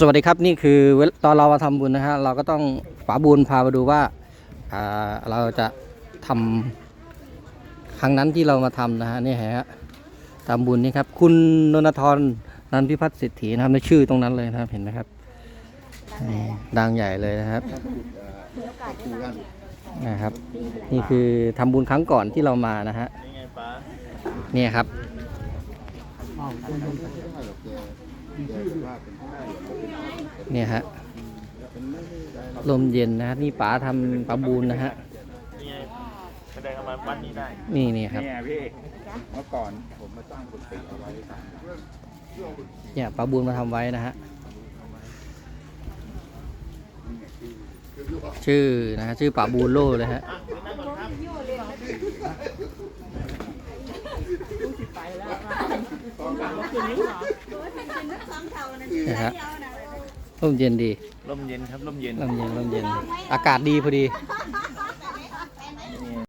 สวัสดีครับนี่คือตอนเรามาทำบุญนะฮะเราก็ต้องป๋าบุญพามาดูว่าาเราจะทำครั้งนั้นที่เรามาทำนะฮะนี่ฮะทำบุญนี่ครับ คุณนนทรนันพิพัฒน์สิทธินะครับในชื่อตรงนั้นเลยนะครับเห็นไหมครับดังใหญ่เลยนะครับนะครับ นี่คือทำบุญครั้งก่อนที่เรามานะฮะนี่ครับ เนี่ยฮะลมเย็นนะฮะนี่ป๋าทำป๋าบูนนะฮะนี่ไงแสดงเอามาวัดนี้ได้นี่นี่ครับเนี่ยพี่เมื่อก่อนผมมาตั้งกุฏิเอาไว้เนี่ยป๋าบูนมาทำไว้นะฮะชื่อนะฮะชื่อป๋าบูนโลเลยฮะ นะฮะร่มเย็นดีลมเย็นครับลมเย็นร่มเย็นร่มเย็น อากาศดีพอดี